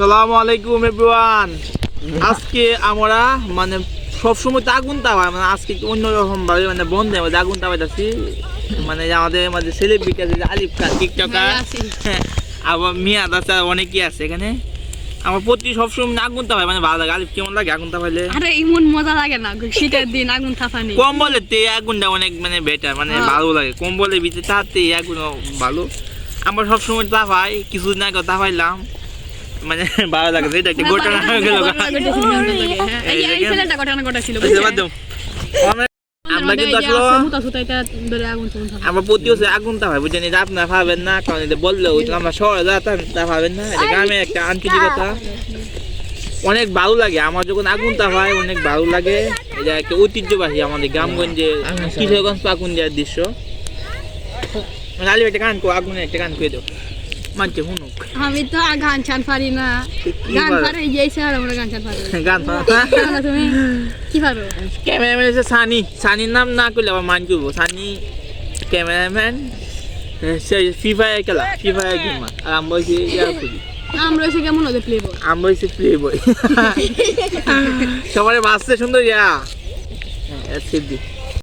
আসসালামু আলাইকুম এভরিওয়ান। আজকে আমরা মানে সবসময় তো আগুন তাওয়া মানে আজকে অন্যরকম ভাবে মানে বন্ধের মধ্যে আগুন তাওয়াইতেছি মানে আমাদের মাঝে সেলিব্রিটি আছে আলিফ খান টিকটকার হ্যাঁ, আবার মিয়া দাসা অনেকেই আছে এখানে। আমার প্রতি সবসময় আগুন তাওয়াই মানে ভালো লাগে। আলিফ কেমন লাগে আগুন তাপাইলে? আরে এমন মজা লাগে না। শীতের দিন আগুন থাফানি কম্বলের তে আগুনটা অনেক মানে বেটার মানে হ্যাঁ। ভালো লাগে। কম্বলের ভিতরে তাতে আগুন ভালো। আমরা সবসময় তাপাই কিছুদিন আগে তাপাইলাম। মানে ভালো লাগে এটা হয়ে গেল। হ্যাঁ, এই? আমরা- কিন্তু আসলে আমরা প্রতি আগুন এটা আপনারা পাবেন না কারণ এটা বললেও আমরা শহরে যা তা তা না। এটা গ্রামে একটা আন্তরিকতা অনেক ভালো লাগে। আমার যখন আগুন হয় অনেক ভালো লাগে। এটা একটা ঐতিহ্যবাহী আমাদের গ্রামগঞ্জে কিশোরগঞ্জ পাকুন্দিয়ার দৃশ্য। মানে একটা গান কো আগুনে একটা গান করে দেবো মানছে হুনুক আমি তো গান ছান পারি না। গান পারে? এই স্যার আমরা গান ছান পারি গান পারো? তুমি? কি পারো? ক্যামেরাম্যান হচ্ছে সানি। সানির নাম না করলে আবার মান করব সানি ক্যামেরাম্যান সে ফ্রি ফায়ার খেলা ফ্রি ফায়ার গেমার। আর আমরা হচ্ছে করি। আমরা এসে কেমন হতে প্লে বয় আমরা হচ্ছে প্লে বয় সবার বাঁচতে সুন্দর ইয়া। হ্যাঁ সিদ্ধি